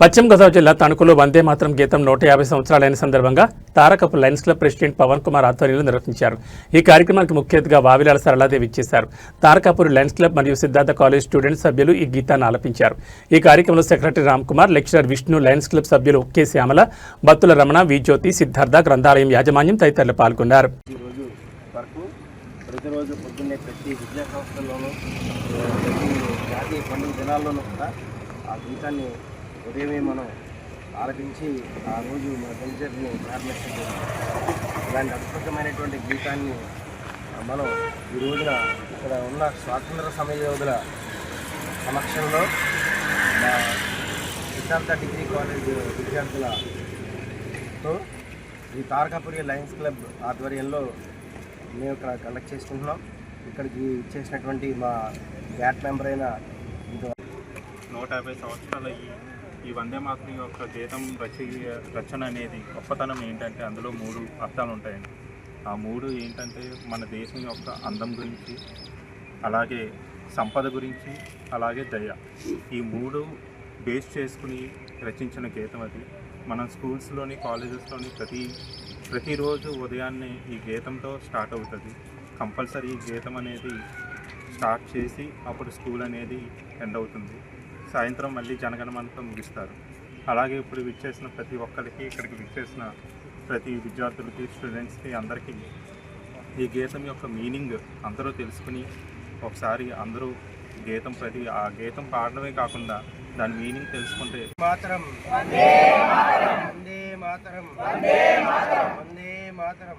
పశ్చిమ గోదావరి జిల్లా తణుకులో వందే మాత్రం గీతం నూట యాభై సంవత్సరాలైన సందర్భంగా తారకపు lions club president Pawan Kumar ఆధ్వర్యంలో నిర్వహించారు. ఈ కార్యక్రమానికి ముఖ్య అతిథిగా వావిలాల సరళాదేవి ఇచ్చేశారు. తారకాపూర్ లయన్స్ క్లబ్ మరియు సిద్ధార్థ కాలేజ్ స్టూడెంట్ సభ్యులు ఈ గీతాన్ని ఆలపించారు. ఈ కార్యక్రమంలో secretary Ram Kumar lecturer Vishnu lions club సభ్యులు కె శ్యామల బత్తుల రమణ వి జ్యోతి సిద్ధార్థ గ్రంథాలయం యాజమాన్యం తదితరులు పాల్గొన్నారు. ప్రతిరోజు పొద్దున్నే ప్రతి విద్యా సంస్థల్లోనూ ప్రతి జాతీయ పండుగ దినాల్లోనూ కూడా ఆ గీతాన్ని ఉదయమే మనం ఆలపించి ఆ రోజు మన కల్చర్ని ప్రారంభించాం ఇలాంటి అద్భుతమైనటువంటి గీతాన్ని మనం ఈ రోజున ఇక్కడ ఉన్న స్వాతంత్ర సమయోధుల సమక్షంలో మా సిద్ధార్థ డిగ్రీ కాలేజ్ విద్యార్థులతో ఈ తారకాపురి లయన్స్ క్లబ్ ఆధ్వర్యంలో మేము ఇక్కడ కండక్ట్ చేసుకుంటున్నాం. ఇక్కడికి చేసినటువంటి మా బ్యాట్ మెంబర్ అయిన నూట యాభై సంవత్సరాల ఈ వందే మాతరం యొక్క గీతం రచ రచన అనేది గొప్పతనం ఏంటంటే అందులో మూడు అర్థాలు ఉంటాయండి. ఆ మూడు ఏంటంటే మన దేశం యొక్క అందం గురించి అలాగే సంపద గురించి అలాగే దయ. ఈ మూడు బేస్ చేసుకుని రచించిన గీతం అది. మనం స్కూల్స్లోని కాలేజెస్లోని ప్రతి ప్రతిరోజు ఉదయాన్నే ఈ గీతంతో స్టార్ట్ అవుతుంది. కంపల్సరీ ఈ గీతం అనేది స్టార్ట్ చేసి అప్పుడు స్కూల్ అనేది ఎండ్ అవుతుంది. సాయంత్రం మళ్ళీ జనగణమనతో ముగిస్తారు. అలాగే ఇప్పుడు విచ్చేసిన ప్రతి ఒక్కరికి ఇక్కడికి విచ్చేసిన ప్రతి విద్యార్థులకి స్టూడెంట్స్కి అందరికీ ఈ గీతం యొక్క మీనింగ్ అందరూ తెలుసుకుని ఒకసారి అందరూ గీతం ప్రతి ఆ గీతం పాడడమే కాకుండా దాని మీనింగ్ తెలుసుకుంటే మాతరం. వందే మాతరం. వందే మాతరం.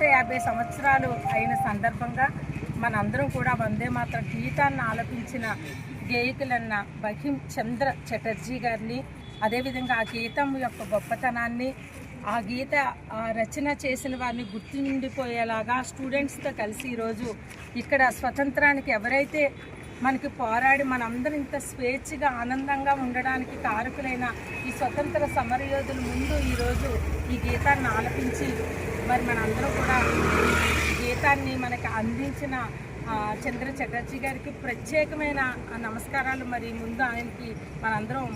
నూట యాభై సంవత్సరాలు అయిన సందర్భంగా మనందరం కూడా వందే మాత్రం గీతాన్ని ఆలపించిన గేయకులన్న బహిం చంద్ర చటర్జీ గారిని అదేవిధంగా ఆ గీతం యొక్క గొప్పతనాన్ని ఆ గీత ఆ రచన చేసిన వారిని గుర్తుండిపోయేలాగా స్టూడెంట్స్తో కలిసి ఈరోజు ఇక్కడ స్వతంత్రానికి ఎవరైతే మనకి పోరాడి మనందరం ఇంత స్వేచ్ఛగా ఆనందంగా ఉండడానికి కారకులైన ఈ స్వతంత్ర సమరయోధుల ముందు ఈరోజు ఈ గీతాన్ని ఆలపించి మరి మనందరం కూడా గీతాన్ని మనకి అందించిన చంద్ర చటర్జీ గారికి ప్రత్యేకమైన ఆ నమస్కారాలు. మరి ముందు ఆయనకి మనందరం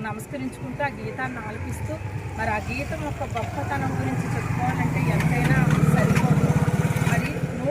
నమస్కరించుకుంటూ ఆ గీతాన్ని ఆలపిస్తూ మరి ఆ గీతం యొక్క గొప్పతనం గురించి చెప్పుకోవాలంటే ఎంతైనా